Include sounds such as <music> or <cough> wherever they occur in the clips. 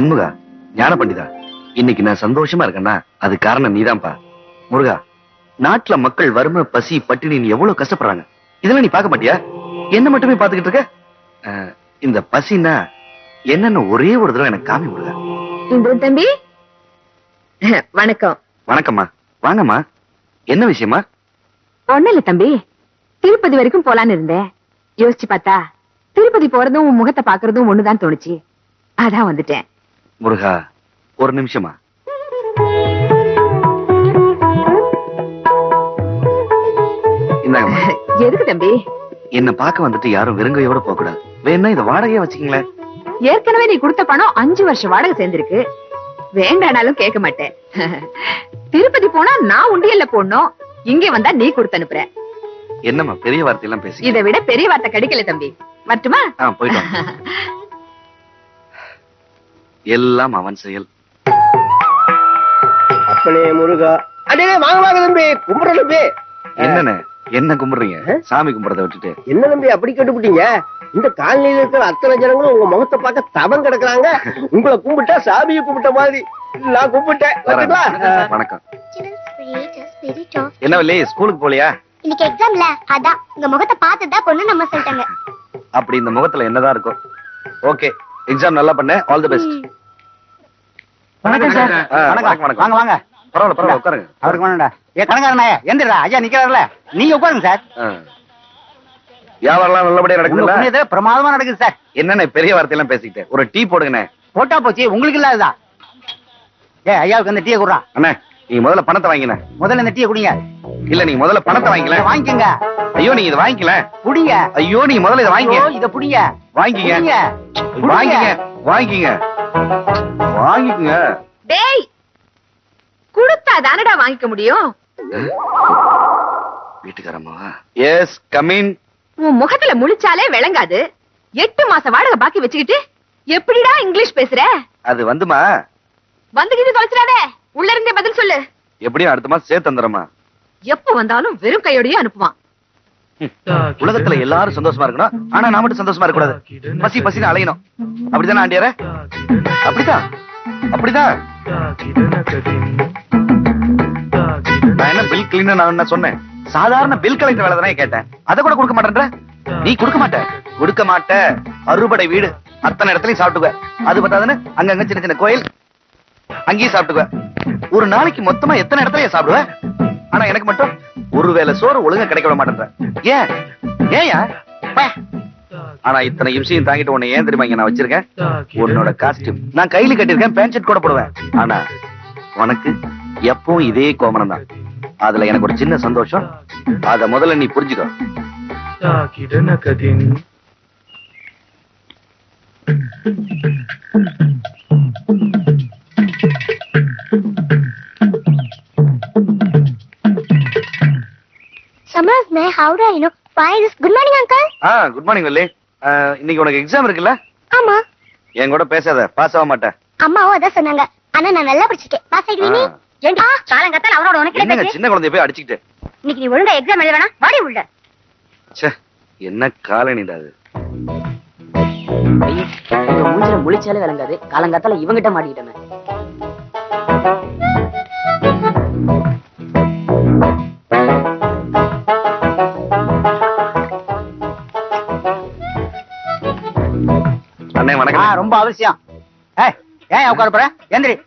சண்முகா ஞான பண்டிதா இன்னைக்கு நான் சந்தோஷமா இருக்கேன்னா அது காரணம் நீதான்ப்பா. முருகா நாட்டுல மக்கள் வறுமை பசி பட்டினி எவ்வளவு கஷ்டப்படுறாங்க. இதெல்லாம் நீ பார்க்க மாட்டியா? என்ன மட்டுமே பாத்துக்கிட்டு இருக்க? இந்த பசின்னா என்னன்னு ஒரே ஒரு தடவை எனக்கு காமி முருகா இந்திரன் தம்பி. வணக்கம். வணக்கம்மா. வாங்கம்மா. என்ன விஷயமா ஒண்ணு இல்ல தம்பி. திருப்பதி வரைக்கும் போலான்னு இருந்தேன். யோசிச்சு பார்த்தா திருப்பதி போறதும் உன் முகத்தை பாக்குறதும் ஒண்ணுதான் தோணுச்சு. அதான் வந்துட்டேன். முருகா ஒரு நிமிஷமா. எதுக்கு தம்பி? என்ன பார்க்க வந்துட்டு யாரும் வெறுங்கையோட போக கூடாது வேணா இத வாடகையா வச்சுக்கீங்களேன் ஏற்கனவே நீ கொடுத்த பணம் அஞ்சு வருஷம் வாடகை சேர்ந்திருக்கு. வேண்டானாலும் கேட்க மாட்டேன். திருப்பதி போனா நான் உண்டியல்ல போடணும். இங்க வந்தா நீ கொடுத்து அனுப்புற. என்னம்மா பெரிய வார்த்தையெல்லாம் பேசி இதை விட பெரிய வார்த்தை கிடைக்கல தம்பி. மட்டுமா போயிட்டோம் <laughs> எல்லாம் அவன் செயல். அப்பனே முருகா. அடே வாங்க வாங்க தம்பி. கும்பிட தம்பி. என்னண்ணே? என்ன கும்பிடுறீங்க? சாமி கும்பிடுறத விட்டுட்டு. என்ன தம்பி அப்படி கட்டுப்பிட்டீங்க? இந்த காலனியில இருக்கிற அத்தனை ஜனங்களும் உங்க முகத்தை பார்க்க தவம் கிடக்குறாங்க. உங்களை கும்பிட்டா சாமியை கும்பிட்ட மாதிரி. நான் கும்பிட்டேன்? வணக்கம். என்ன வள்ளி ஸ்கூலுக்கு போலியா? இன்னைக்கு எக்ஸாம்ல அதான். உங்க முகத்தை பார்த்துதான் பொண்ணு நம்ம சொல்லிட்டாங்க. அப்படி இந்த முகத்துல என்னதான் இருக்கும் ஓகே. எக்ஸாம் நல்லா பண்ண. ஆல் தி பெஸ்ட் வணக்கம் சார். வணக்கம். வணக்கம். வாங்க வாங்க. பரவாயில்ல பரவாயில்ல உட்காருங்க. அவருக்கு வேணாம்டா. ஏ கணக்காரண்ணே எந்திரா ஐயா நிக்கிறாருல. நீங்க உட்காருங்க சார். ஆ. வியாபாரம்லாம் நல்லபடியா புண்ணியத்துல பிரமாதமா நடக்குது சார். என்னண்ணே பெரிய வார்த்தையெல்லாம் பேசிக்கிட்டேன் ஒரு டீ போடுங்கண்ணே. போட்டா போச்சு. உங்களுக்கு இல்லாததா ஏ ஐயாவுக்கு அந்த டீயை குடுறான். அண்ணே நீங்க முதல்ல பணத்தை வாங்கின முதல்ல இந்த டீயை குடிங்க. இல்ல நீங்க முதல்ல பணத்தை வாங்கிக்கல. வாங்கிக்கங்க. ஐயோ நீங்க இதை வாங்கிக்கல. குடிங்க ஐயோ நீங்க முதல்ல இதை வாங்கிக்க. இத புடிங்க. வாங்கிக்க. குடிங்க. வாங்கிக்க. வாங்கிக்க. வாங்கிக்கங்க. டேய் கொடுத்தா தானடா வாங்கிக்க முடியும்? வீட்டுக்காரம்மா. எஸ் கமின் உன் முகத்துல முழிச்சாலே விளங்காது. எட்டு மாச வாடகை பாக்கி வச்சுக்கிட்டு எப்படிடா இங்கிலீஷ் பேசுற? அது வந்துமா? வந்துகிட்டு தொலைச்சிடாதே. உள்ள இருந்தே பதில் சொல்லு. எப்படியும் அடுத்த மாசம் சேர்த்து தந்துடுறமா எப்ப வந்தாலும் வெறும் கையோடயே அனுப்புவான். உலகத்துல எல்லாரும் சந்தோஷமா இருக்கணும். ஆனா நான் மட்டும் சந்தோஷமா இருக்க கூடாது பசி பசின்னு அலையணும். அப்படிதானே ஆண்டியார? அப்படிதான் அப்படிதான் நான் என்ன பில் கிளீனர் நான் என்ன சொன்னேன்? சாதாரண பில் கலெக்டர் வேலை தானே கேட்டேன். அதை கூட கொடுக்க மாட்டேன்ற? நீ கொடுக்க மாட்ட. கொடுக்க மாட்ட. அறுபடை வீடு. அத்தனை இடத்துலயும் சாப்பிட்டுக்க. அது பத்தாதுன்னு அங்கங்க சின்ன சின்ன கோயில். அங்கேயும் சாப்பிட்டுக்க. ஒரு நாளைக்கு மொத்தமா எத்தனை இடத்துல சாப்பிடுவ? ஆனா எனக்கு மட்டும் ஒருவேளை சோறு ஒழுங்கா கிடைக்க விட மாட்டேன்ற. ஏன்? ஏயா? ஆனா இத்தனை இம்சையும் தாங்கிட்டு உன்னை ஏன் தெரியுமா நான் வச்சிருக்கேன்? உன்னோட காஸ்டியூம் நான் கையில கட்டிருக்கேன் பேண்ட் ஷர்ட் கூட போடுவேன். ஆனா உனக்கு எப்பவும் இதே கோமனம் தான். அதுல எனக்கு ஒரு சின்ன சந்தோஷம். அத முதல்ல நீ புரிஞ்சுக்கோ. Summers may how do I know? Why this? Good morning, uncle. ஆ குட் மார்னிங் வள்ளி. இன்னைக்கு உனக்கு எக்ஸாம் இருக்குல்ல? ஆமா. என் கூட பேசாத பாஸ் ஆக மாட்டேன். அம்மாவும் அதான் சொன்னாங்க. ஆனா நான் நல்லா படிச்சிருக்கேன். பாஸ் ஆயிடுவீ நீ? ஆ. ஏண்டா காலங்கத்தால அவரோட உனக்கு என்னங்க சின்ன குழந்தைய போய் அடிச்சுக்கிட்டு. இன்னைக்கு நீ ஒழுங்கா எக்ஸாம் எழுத வேணாம் வாடி உள்ள. ச்சே என்ன காலனிடா அது. ஐயோ, இந்த மூஞ்சில முழிச்சாலே விளங்காது. காலங்காத்தால இவங்கிட்ட மாட்டிக்கிட்டமே. ஆ, ரொம்ப அவசியம். ஏய் ஏன் உட்கார எந்திரி.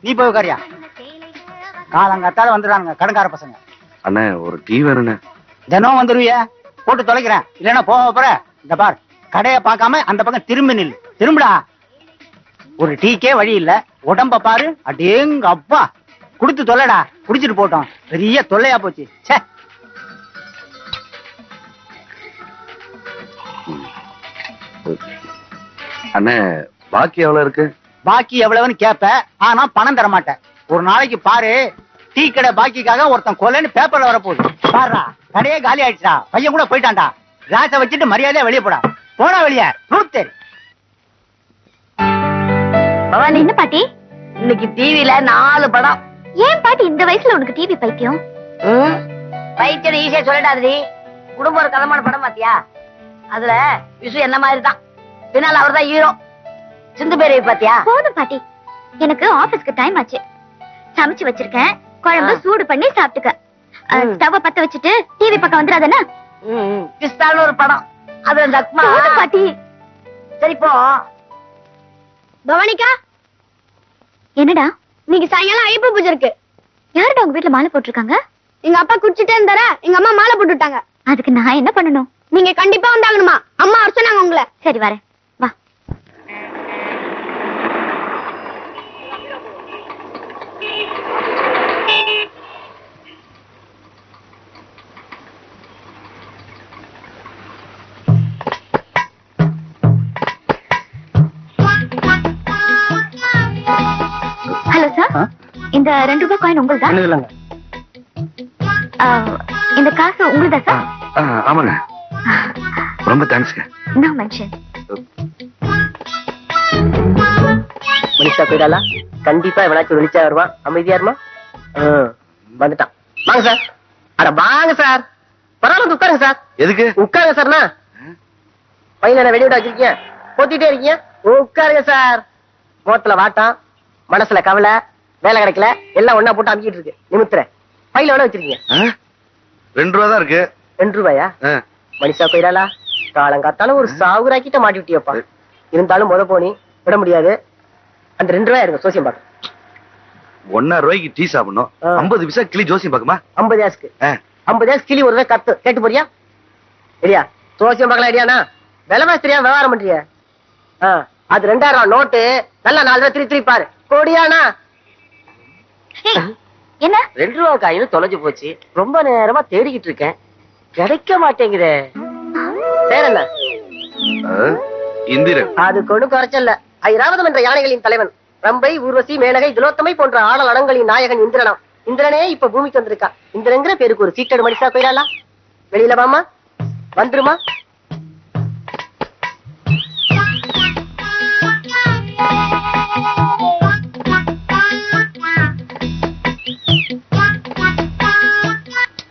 நீ போய் உட்காரியா? காலங்காத்தால வந்துடுறானுங்க கடன்கார பசங்க. அண்ணே ஒரு டீ வேணுண்ணே. தினம் வந்துருவிய. போட்டு தொலைக்கிறேன். இல்லைன்னா போக போற. இந்த பார் கடைய பார்க்காம அந்த பக்கம் திரும்பி நில் திரும்புடா. ஒரு டீக்கே வழி இல்ல. உடம்ப பாரு. அடேங்க அப்பா குடுத்து தொலைடா குடிச்சிட்டு போட்டோம். பெரிய தொல்லையா போச்சு. ச்சே. அண்ணே பாக்கி எவ்வளவு இருக்கு? பாக்கி எவ்வளவுன்னு கேப்ப ஆனா பணம் தர மாட்டேன் ஒரு நாளைக்கு பாரு டீ கடை பாக்கிக்காக ஒருத்தன் கொலைன்னு பேப்பர்ல வரப்போகுது. பாருடா கடையே காலி ஆயிடுச்சுடா. பையன் கூட போயிட்டான்டா. கிளாஸ வச்சுட்டு மரியாதையா வெளியே போடா. போடா வெளியே ரூத்தேரி பவானி என்ன பாட்டி? இன்னைக்கு டிவில நாலு படம். ஏன் பாட்டி இந்த வயசுல உனக்கு டிவி பைத்தியம்? பைத்தியம் ஈஸியா சொல்லிடாதடி. குடும்பம் ஒரு கதமான படம் பாத்தியா? அதுல விசு என்ன மாதிரி தான் பின்னால் அவர் தான் ஹீரோ சிந்து பேரவை பாத்தியா போதும் பாட்டி. எனக்கு ஆபீஸ்க்கு டைம் ஆச்சு. சமைச்சு வச்சிருக்கேன். குழம்பு. சூடு பண்ணி சாப்பிட்டுக்க. ஸ்டவ் பத்த வச்சுட்டு டிவி பக்கம் வந்துடாதனா கிறிஸ்தான்னு ஒரு படம். அது அந்த அக்மா போதும் பாட்டி. சரி போ. பவானிகா? என்னடா? நீங்க சாயங்காலம் ஐயப்ப பூஜை இருக்கு. யாருடா உங்க வீட்ல மாலை போட்டிருக்காங்க? எங்க அப்பா குடிச்சிட்டே இருந்தாரா? எங்க அம்மா மாலை போட்டு விட்டாங்க அதுக்கு நான் என்ன பண்ணணும்? நீங்க கண்டிப்பா வந்தாகணுமா? அம்மா வர சொன்னாங்க உங்களை. சரி வரேன். இந்த ரெண்டு ரூபாய் காயின் உங்களுதா? இல்லைங்க. ஆ, இந்த காசு உங்களுதா சார் ஆ, ஆமாங்க. ரொம்ப தேங்க்ஸ்ங்க நோ மென்ஷன்? மனிஷா போயிடாலா கண்டிப்பா எவனாச்சும் வெளிச்சா வருவான். அமைதியா இருமா? வந்துட்டான். வாங்க சார் அட வாங்க சார் பரவாயில்ல வந்து உட்காருங்க சார் எதுக்கு? உட்காருங்க சார்னா பையன் என்ன வெளியிட வச்சிருக்கீங்க? போத்திட்டே இருக்கீங்க? உட்காருங்க சார் முகத்துல வாட்டம் மனசுல கவலை. வேலை கிடைக்கல எல்லாம் ஒண்ணா போட்டு அமுக்கிட்டு இருக்கு. நிமித்துறேன் பையில வேணா வச்சிருக்கீங்க? ரெண்டு ரூபா தான் இருக்கு. ரெண்டு ரூபாயா. மனுஷா போயிடாலா காலங்காத்தாலும் ஒரு சாகுராக்கிட்ட மாட்டி விட்டியப்பா. இருந்தாலும் முத போனி விட முடியாது. அந்த ரெண்டு ரூபாய் இருங்க சோசியம் பார்க்க. ஒன்னா ரூபாய்க்கு டீ சாப்பிடணும். ஐம்பது பைசா கிளி ஜோசியம் பாக்குமா ஐம்பது ஏசுக்கு ஆ. ஐம்பது ஏசு கிளி ஒரு தடவை கத்து. கேட்டு போறியா? இல்லையா சோசியம் பார்க்கலாம் ஐடியாண்ணா விலைவாசி தெரியாம விவகாரம் பண்றிய அது ரெண்டாயிரம் ரூபாய் நோட்டு நல்லா நாலு ரூபாய் திருப்பி பாரு. கோடியாண்ணா என்ன? ரெண்டு ரூபா காயின் தொலைஞ்சு போச்சு. ரொம்ப நேரமா தேடிக்கிட்டு இருக்கேன். கிடைக்க மாட்டேங்குதே. பேர் என்ன ஆ, இந்திரன். அது கொண்டு குறைச்சல்ல. ஐராவதம் என்ற யானைகளின் தலைவன். ரம்பை ஊர்வசி மேனகை துலோத்தமை போன்ற ஆடல் அடங்களின் நாயகன் இந்திரனாம் இந்திரனே இப்ப பூமிக்கு வந்திருக்கான். இந்திரங்கிற பேருக்கு ஒரு சீட்டடு மனுஷா போயிடலாம். வெளியில வாமா வந்துருமா?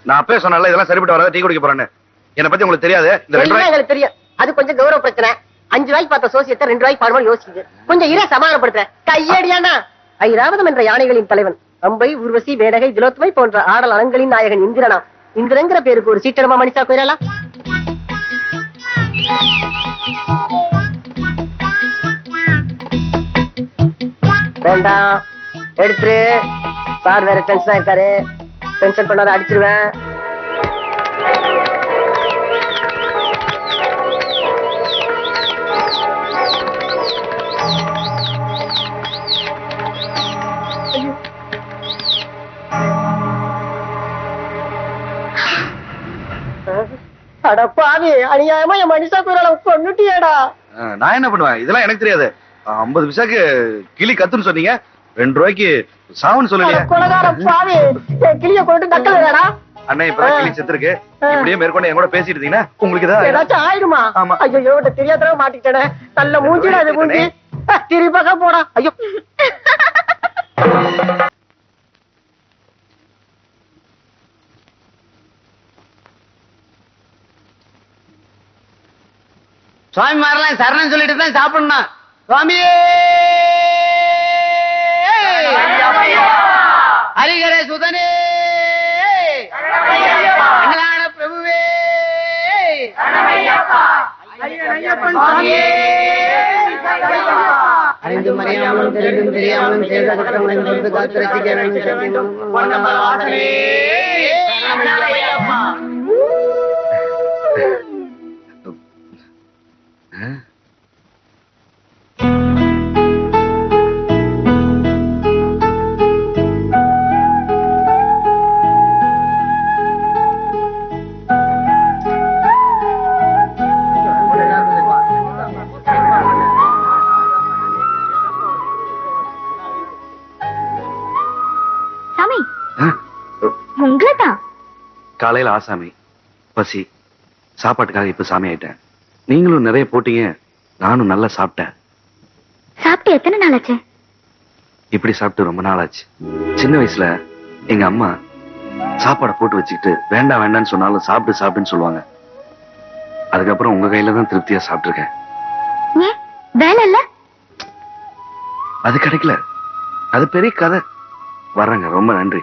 நான் அப்பவே சொன்னல இதெல்லாம் சரிப்பட்டு வராத டீ குடிக்க போறேன்னு. என்ன பத்தி உங்களுக்கு தெரியாது. இந்த ரெண்டு எங்களுக்கு தெரியும் அது கொஞ்சம் கௌரவ பிரச்சனை அஞ்சு ரூபாய்க்கு பார்த்த சோசியத்தை ரெண்டு ரூபாய்க்கு பாடுமா யோசிக்குது. கொஞ்சம் இர சமாதானப்படுத்துறேன். கையடியானா ஐராவதம் என்ற யானைகளின் தலைவன். அம்பை ஊர்வசி வேடகை திலோத்மை போன்ற ஆடல் அலங்களின் நாயகன் இந்திரனா. இந்திரங்கிற பேருக்கு ஒரு சீட்டடமா மனுஷா போயிடலாம் வேண்டாம். எடுத்துரு. சார் வேற டென்ஷனா இருக்காரு. டென்ஷன் பண்ணாத அடிச்சிருவேன். அட பாவி அநியாயமா என் மனுஷா குரலை கொண்டுட்டியேடா நான் என்ன பண்ணுவேன்? இதெல்லாம் எனக்கு தெரியாது. ஐம்பது பைசாக்கு கிளி கத்துன்னு சொன்னீங்க. ரெண்டு ரூபாய்க்கு சாவுன்னு சொல்லலையே. கொலகார பாவி என் கிளிய கொண்டு நக்கல் வேடா அண்ணே இப்பதான் கிளி செத்துருக்கு. இப்படியே மேற்கொண்டு என் கூட பேசிட்டு இருந்தீங்கன்னா உங்களுக்கு ஏதாவது ஏதாச்சும் ஆயிடுமா ஆமா. ஐயோ இவட்ட தெரியாதவ மாட்டிக்கிட்டேனே. நல்ல மூஞ்சிடா அது மூஞ்சி. திருப்பக போடா. ஐயோ. சுவாமி மாறலாம் சரணம் சொல்லிட்டு தான் சாப்பிடணும். சுவாமியே! ஹரிகரே சுதனே. அண்ணலான பிரபுவே. அறிந்து மறியாமலும் தெரிந்தும் தெரியாமலும் செய்த குற்றங்களை காத்து ரசிக்க வேண்டும். உங்களை தான் காலையில ஆசாமி பசி சாப்பாட்டுக்காக இப்ப சாமி ஆயிட்டேன். நீங்களும் நிறைய போட்டீங்க நானும் நல்லா சாப்பிட்டேன். சாப்பிட்டு எத்தனை நாள் ஆச்சு இப்படி சாப்பிட்டு ரொம்ப நாள் ஆச்சு சின்ன வயசுல எங்க அம்மா சாப்பாடை போட்டு வச்சுக்கிட்டு வேண்டாம் வேண்டாம்னு சொன்னாலும் சாப்பிட்டு சாப்பிட்டுன்னு சொல்லுவாங்க. அதுக்கப்புறம் உங்க கையில தான் திருப்தியா சாப்பிட்டுருக்கேன். வேலை இல்ல? அது கிடைக்கல. அது பெரிய கதை. வர்றேங்க ரொம்ப நன்றி.